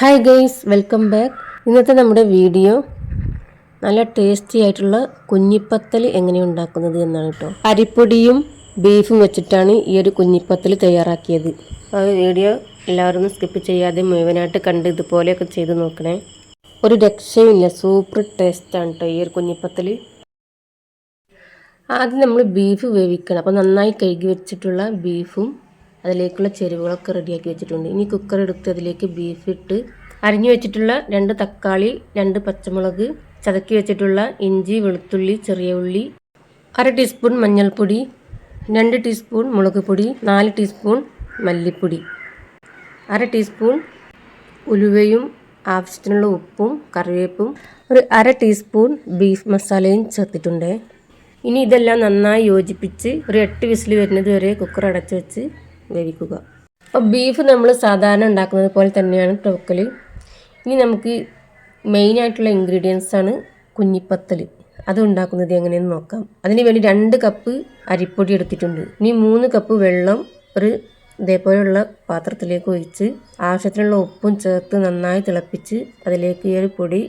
Hi guys welcome back ഇന്നത്തെ നമ്മുടെ video നല്ല ടേസ്റ്റി ആയിട്ടുള്ള കുഞ്ഞിപ്പത്തൽ എങ്ങനെ ഉണ്ടാക്കുന്നത് എന്നാണ് കേട്ടോ അരിപ്പൊടിയും ബീഫും വെച്ചിട്ടാണ് ഈ ഒരു കുഞ്ഞിപ്പത്തൽ തയ്യാറാക്കിയത്. ആ വീഡിയോ എല്ലാവരും സ്കിപ്പ് ചെയ്യാതെ മുഴുവനായിട്ട് കണ്ട് ഇതുപോലെയൊക്കെ ചെയ്ത് നോക്കണേ. ഒരു രക്ഷയുമില്ല സൂപ്പർ ടേസ്റ്റാണ് കേട്ടോ ഈ ഒരു കുഞ്ഞിപ്പത്തൽ. ആദ്യം നമ്മൾ ബീഫ് വേവിക്കണം. അപ്പോൾ നന്നായി കഴുകി വെച്ചിട്ടുള്ള ബീഫും അതിലേക്കുള്ള ചേരുവകളൊക്കെ റെഡിയാക്കി വെച്ചിട്ടുണ്ട്. ഇനി കുക്കർ എടുത്ത് അതിലേക്ക് ബീഫ് ഇട്ട് അരിഞ്ഞു വെച്ചിട്ടുള്ള രണ്ട് തക്കാളി രണ്ട് പച്ചമുളക് ചതക്കി വെച്ചിട്ടുള്ള ഇഞ്ചി വെളുത്തുള്ളി ചെറിയ ഉള്ളി അര ടീസ്പൂൺ മഞ്ഞൾപ്പൊടി രണ്ട് ടീസ്പൂൺ മുളക് പൊടി നാല് ടീസ്പൂൺ മല്ലിപ്പൊടി അര ടീസ്പൂൺ ഉലുവയും ആവശ്യത്തിനുള്ള ഉപ്പും കറിവേപ്പും ഒരു അര ടീസ്പൂൺ ബീഫ് മസാലയും ചേർത്തിട്ടുണ്ട്. ഇനി ഇതെല്ലാം നന്നായി യോജിപ്പിച്ച് ഒരു എട്ട് വിസിൽ വരുന്നത് വരെ കുക്കർ അടച്ചു വെച്ച് വേവിക്കുക. അപ്പോൾ ബീഫ് നമ്മൾ സാധാരണ ഉണ്ടാക്കുന്നത് പോലെ തന്നെയാണ് ടോക്കൽ ഇനി നമുക്ക് മെയിൻ ആയിട്ടുള്ള ഇൻഗ്രീഡിയൻസ് ആണ് കുഞ്ഞിപ്പത്തൽ അത് ഉണ്ടാക്കുന്നത് എങ്ങനെയെന്ന് നോക്കാം. അതിന് വേണ്ടി രണ്ട് കപ്പ് അരിപ്പൊടി എടുത്തിട്ടുണ്ട്. ഇനി മൂന്ന് കപ്പ് വെള്ളം ഒരു ഇതേപോലെയുള്ള പാത്രത്തിലേക്ക് ഒഴിച്ച് ആവശ്യത്തിനുള്ള ഉപ്പും ചേർത്ത് നന്നായി തിളപ്പിച്ച് അതിലേക്ക് ഈ ഒരു പൊടി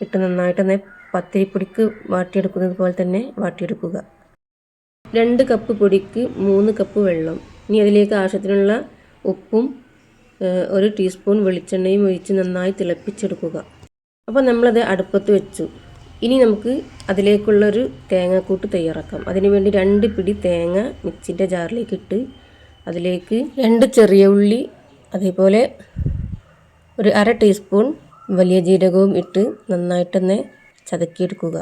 ഇട്ട് നന്നായിട്ട് പത്തിരിപ്പൊടിക്ക് വാട്ടിയെടുക്കുന്നത് പോലെ തന്നെ വാട്ടിയെടുക്കുക. രണ്ട് കപ്പ് പൊടിക്ക് മൂന്ന് കപ്പ് വെള്ളം. ഇനി അതിലേക്ക് ആവശ്യത്തിനുള്ള ഉപ്പും ഒരു ടീസ്പൂൺ വെളിച്ചെണ്ണയും ഒഴിച്ച് നന്നായി തിളപ്പിച്ചെടുക്കുക. അപ്പോൾ നമ്മളത് അടുപ്പത്ത് വെച്ചു. ഇനി നമുക്ക് അതിലേക്കുള്ളൊരു തേങ്ങാക്കൂട്ട് തയ്യാറാക്കാം. അതിനുവേണ്ടി രണ്ട് പിടി തേങ്ങ മിക്സിന്റെ ജാറിലേക്ക് ഇട്ട് അതിലേക്ക് രണ്ട് ചെറിയ ഉള്ളി അതേപോലെ ഒരു അര ടീസ്പൂൺ വലിയ ജീരകവും ഇട്ട് നന്നായിട്ടൊന്ന് ചതക്കിയെടുക്കുക.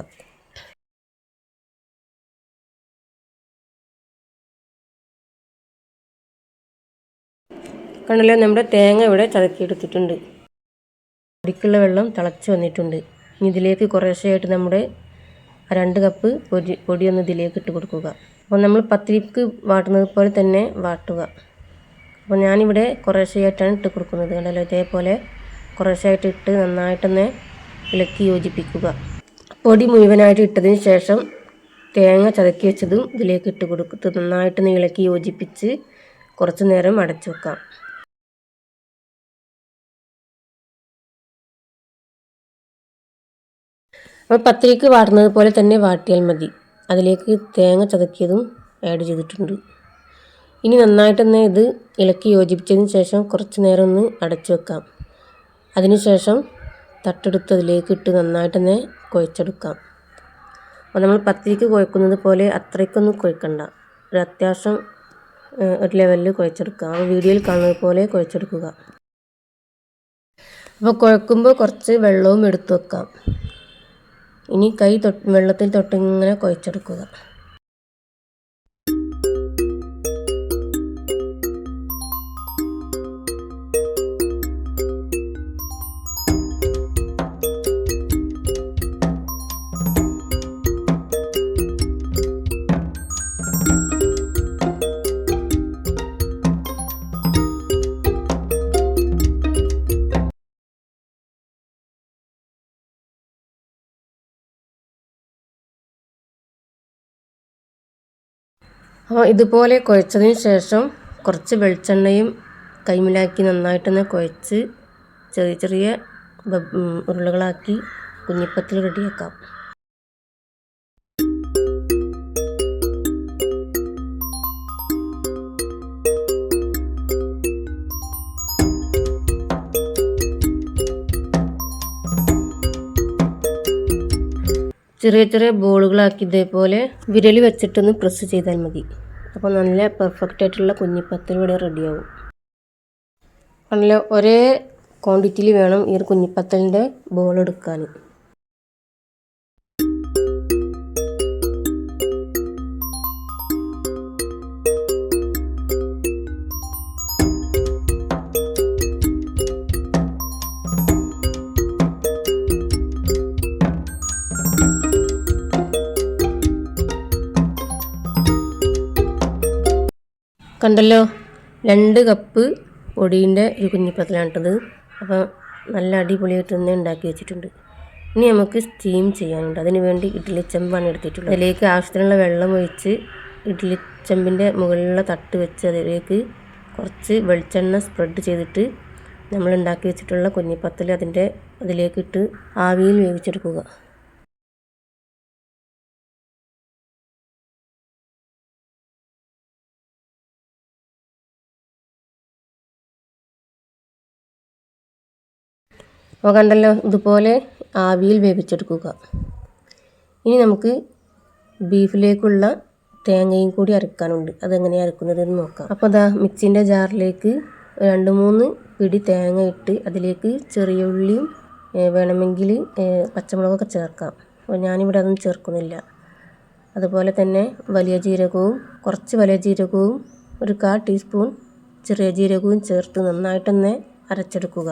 കണ്ടല്ലോ നമ്മുടെ തേങ്ങ ഇവിടെ ചതക്കിയെടുത്തിട്ടുണ്ട്. പൊടിക്കുള്ള വെള്ളം തിളച്ച് വന്നിട്ടുണ്ട്. ഇനി ഇതിലേക്ക് കുറേശ്ശെയായിട്ട് നമ്മുടെ രണ്ട് കപ്പ് പൊടി പൊടിയൊന്ന് ഇതിലേക്ക് ഇട്ട് കൊടുക്കുക. അപ്പോൾ നമ്മൾ പത്തിരിക്ക് വാട്ടുന്നത് പോലെ തന്നെ വാട്ടുക. അപ്പോൾ ഞാനിവിടെ കുറേശ്ശെയായിട്ടാണ് ഇട്ട് കൊടുക്കുന്നത് കണ്ടല്ലോ? ഇതേപോലെ കുറേശ്ശെയായിട്ട് ഇട്ട് നന്നായിട്ടൊന്ന് ഇളക്കി യോജിപ്പിക്കുക. പൊടി മുഴുവനായിട്ട് ഇട്ടതിന് ശേഷം തേങ്ങ ചതക്കി വെച്ചതും ഇതിലേക്ക് ഇട്ട് കൊടുത്ത് നന്നായിട്ടൊന്ന് ഇളക്കി യോജിപ്പിച്ച് കുറച്ച് നേരം അടച്ചു വെക്കാം. അപ്പോൾ പത്തിരിക്ക് വാട്ടുന്നത് പോലെ തന്നെ വാട്ടിയാൽ മതി. അതിലേക്ക് തേങ്ങ ചതക്കിയതും ആഡ് ചെയ്തിട്ടുണ്ട്. ഇനി നന്നായിട്ടൊന്ന് ഇത് ഇളക്കി യോജിപ്പിച്ചതിന് ശേഷം കുറച്ച് നേരം ഒന്ന് അടച്ചു വെക്കാം. അതിനുശേഷം തട്ടെടുത്ത് അതിലേക്ക് ഇട്ട് നന്നായിട്ടൊന്ന് കുഴച്ചെടുക്കാം. അപ്പോൾ നമ്മൾ പത്തിരിക്ക് കുഴക്കുന്നത് പോലെ അത്രയ്ക്കൊന്നും കുഴക്കണ്ട. ഒരു അത്യാവശ്യം ഒരു ലെവലിൽ കുഴച്ചെടുക്കുക ആ വീഡിയോയിൽ കാണുന്നത് പോലെ കുഴച്ചെടുക്കുക. അപ്പോൾ കുഴക്കുമ്പോൾ കുറച്ച് വെള്ളവും എടുത്തു വെക്കാം. ഇനി കൈ വെള്ളത്തിൽ തൊട്ടിങ്ങനെ കുഴച്ചെടുക്കുക. അപ്പോൾ ഇതുപോലെ കുഴച്ചതിന് ശേഷം കുറച്ച് വെളിച്ചെണ്ണയും കൈമിലാക്കി നന്നായിട്ടൊന്ന് കുഴച്ച് ചെറിയ ചെറിയ ഉരുളകളാക്കി കുഞ്ഞിപ്പത്തിൽ റെഡിയാക്കാം. ചെറിയ ചെറിയ ബോളുകളാക്കി ഇതേപോലെ വിരൽ വെച്ചിട്ടൊന്ന് പ്രസ് ചെയ്താൽ മതി. അപ്പോൾ നല്ല പെർഫെക്റ്റ് ആയിട്ടുള്ള കുഞ്ഞിപ്പത്തൽ ഇവിടെ റെഡിയാവും നല്ല ഒരേ ക്വാണ്ടിറ്റിയിൽ വേണം ഈ ഒരു കുഞ്ഞിപ്പത്തലിന്റെ ബോൾ എടുക്കാൻ കണ്ടല്ലോ? രണ്ട് കപ്പ് പൊടീന്റെ ഒരു കുഞ്ഞിപ്പത്തിലാണിട്ടത്. അപ്പം നല്ല അടിപൊളിയായിട്ട് തന്നെ ഉണ്ടാക്കി വെച്ചിട്ടുണ്ട്. ഇനി നമുക്ക് സ്റ്റീം ചെയ്യാനുണ്ട്. അതിന് വേണ്ടി ഇഡ്ഡലി ചെമ്പാണ് എടുത്തിട്ടുള്ളത്. അതിലേക്ക് ആവശ്യത്തിനുള്ള വെള്ളം ഒഴിച്ച് ഇഡ്ഡലി ചെമ്പിന്റെ മുകളിലുള്ള തട്ട് വെച്ച് അതിലേക്ക് കുറച്ച് വെളിച്ചെണ്ണ സ്പ്രെഡ് ചെയ്തിട്ട് നമ്മൾ ഉണ്ടാക്കി വെച്ചിട്ടുള്ള കുഞ്ഞിപ്പത്തൽ അതിന്റെ അതിലേക്കിട്ട് ആവിയിൽ വേവിച്ചെടുക്കുക. അപ്പോൾ കണ്ടല്ലോ ഇതുപോലെ ആവിയിൽ വേവിച്ചെടുക്കുക. ഇനി നമുക്ക് ബീഫിലേക്കുള്ള തേങ്ങയും കൂടി അരക്കാനുണ്ട്. അതെങ്ങനെയാണ് അരക്കുന്നതെന്ന് നോക്കാം. അപ്പോൾ അതാ മിക്സിന്റെ ജാറിലേക്ക് രണ്ട് മൂന്ന് പിടി തേങ്ങ ഇട്ട് അതിലേക്ക് ചെറിയ ഉള്ളിയും വേണമെങ്കിൽ പച്ചമുളകൊക്കെ ചേർക്കാം. അപ്പോൾ ഞാനിവിടെ അതൊന്നും ചേർക്കുന്നില്ല. അതുപോലെ തന്നെ വലിയ ജീരകവും കുറച്ച് വലിയ ജീരകവും ഒരു കാ ടീസ്പൂൺ ചെറിയ ജീരകവും ചേർത്ത് നന്നായിട്ടൊന്ന് അരച്ചെടുക്കുക.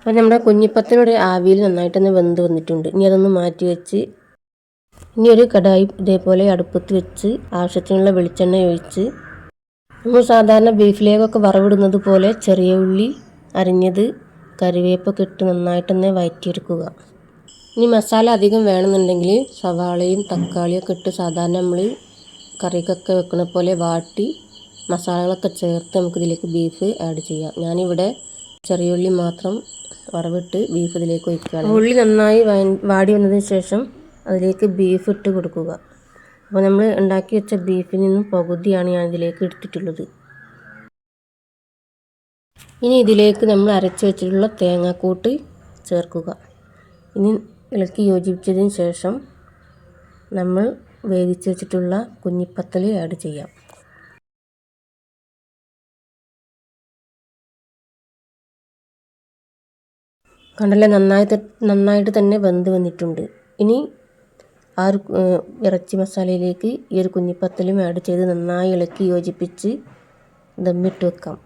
അപ്പോൾ നമ്മുടെ കുഞ്ഞിപ്പത്തിനോട് ആവിയിൽ നന്നായിട്ടൊന്ന് വെന്ത് വന്നിട്ടുണ്ട്. ഇനി അതൊന്ന് മാറ്റി വെച്ച് ഇനി ഒരു കടായി ഇതേപോലെ അടുപ്പത്ത് വെച്ച് ആവശ്യത്തിനുള്ള വെളിച്ചെണ്ണ ഒഴിച്ച് നമ്മൾ സാധാരണ ബീഫിലേക്കൊക്കെ വറവിടുന്നത് പോലെ ചെറിയ ഉള്ളി അരിഞ്ഞത് കറിവേപ്പൊക്കെ ഇട്ട് നന്നായിട്ടൊന്ന് വയറ്റിയെടുക്കുക. ഇനി മസാല അധികം വേണമെന്നുണ്ടെങ്കിൽ സവാളയും തക്കാളിയൊക്കെ ഇട്ട് സാധാരണ നമ്മൾ കറിക്കൊക്കെ വെക്കുന്ന പോലെ വാട്ടി മസാലകളൊക്കെ ചേർത്ത് നമുക്കിതിലേക്ക് ബീഫ് ആഡ് ചെയ്യാം. ഞാനിവിടെ ചെറിയ ഉള്ളി മാത്രം വറവിട്ട് ബീഫ് ഇതിലേക്ക് ഒഴിക്കുകയാണ്. ഉള്ളി നന്നായി വാടി വന്നതിന് ശേഷം അതിലേക്ക് ബീഫ് ഇട്ട് കൊടുക്കുക. അപ്പോൾ നമ്മൾ ഉണ്ടാക്കി വെച്ച ബീഫിൽ നിന്നും പകുതിയാണ് ഞാൻ ഇതിലേക്ക് എടുത്തിട്ടുള്ളത്. ഇനി ഇതിലേക്ക് നമ്മൾ അരച്ച് വെച്ചിട്ടുള്ള തേങ്ങാക്കൂട്ട് ചേർക്കുക. ഇനി ഇളക്കി യോജിപ്പിച്ചതിന് ശേഷം നമ്മൾ വേവിച്ച് വെച്ചിട്ടുള്ള കുഞ്ഞിപ്പത്തൽ ആഡ് ചെയ്യാം. കണ്ടല്ലേ? നന്നായിട്ട് നന്നായിട്ട് തന്നെ വെന്ത് വന്നിട്ടുണ്ട്. ഇനി ആ ഒരു ഇറച്ചി മസാലയിലേക്ക് ഈ ഒരു കുഞ്ഞിപ്പത്തലും ആഡ് ചെയ്ത് നന്നായി ഇളക്കി യോജിപ്പിച്ച് ദമ്മിട്ട് വെക്കാം.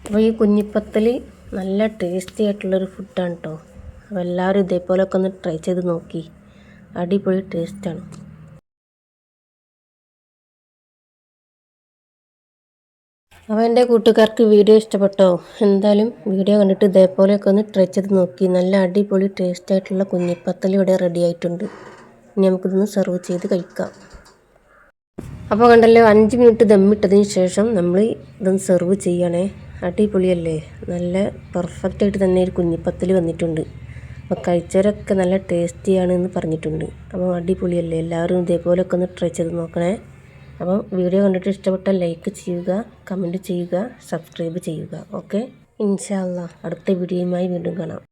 അപ്പോൾ ഈ കുഞ്ഞിപ്പത്തൽ നല്ല ടേസ്റ്റി ആയിട്ടുള്ളൊരു ഫുഡാണ് കേട്ടോ അപ്പോൾ എല്ലാവരും ഇതേപോലെയൊക്കെ ഒന്ന് ട്രൈ ചെയ്ത് നോക്കി. അടിപൊളി ടേസ്റ്റാണ് അപ്പോൾ എന്റെ കൂട്ടുകാർക്ക് വീഡിയോ ഇഷ്ടപ്പെട്ടോ? എന്തായാലും വീഡിയോ കണ്ടിട്ട് ഇതേപോലെയൊക്കെ ഒന്ന് ട്രൈ ചെയ്ത് നോക്കി. നല്ല അടിപൊളി ടേസ്റ്റ് ആയിട്ടുള്ള കുഞ്ഞിപ്പത്തൽ ഇവിടെ റെഡി ആയിട്ടുണ്ട്. ഇനി നമുക്കിതൊന്ന് സെർവ് ചെയ്ത് കഴിക്കാം. അപ്പോൾ കണ്ടല്ലോ അഞ്ച് മിനിറ്റ് ദമ്മിട്ടതിന് ശേഷം നമ്മൾ ഇതൊന്ന് സെർവ് ചെയ്യണേ. അടിപൊളിയല്ലേ? നല്ല പെർഫെക്റ്റ് ആയിട്ട് തന്നെ ഒരു കുഞ്ഞിപ്പത്തൽ വന്നിട്ടുണ്ട്. അപ്പോൾ കഴിച്ചവരൊക്കെ നല്ല ടേസ്റ്റിയാണ് എന്ന് പറഞ്ഞിട്ടുണ്ട്. അപ്പോൾ അടിപൊളിയല്ലേ? എല്ലാവരും ഇതേപോലെയൊക്കെ ഒന്ന് ട്രൈ ചെയ്ത് നോക്കണേ. അപ്പോൾ വീഡിയോ കണ്ടിട്ട് ഇഷ്ടപ്പെട്ടാൽ ലൈക്ക് ചെയ്യുക കമന്റ് ചെയ്യുക സബ്സ്ക്രൈബ് ചെയ്യുക. ഓക്കെ? ഇൻഷാല്ല അടുത്ത വീഡിയോയുമായി വീണ്ടും കാണാം.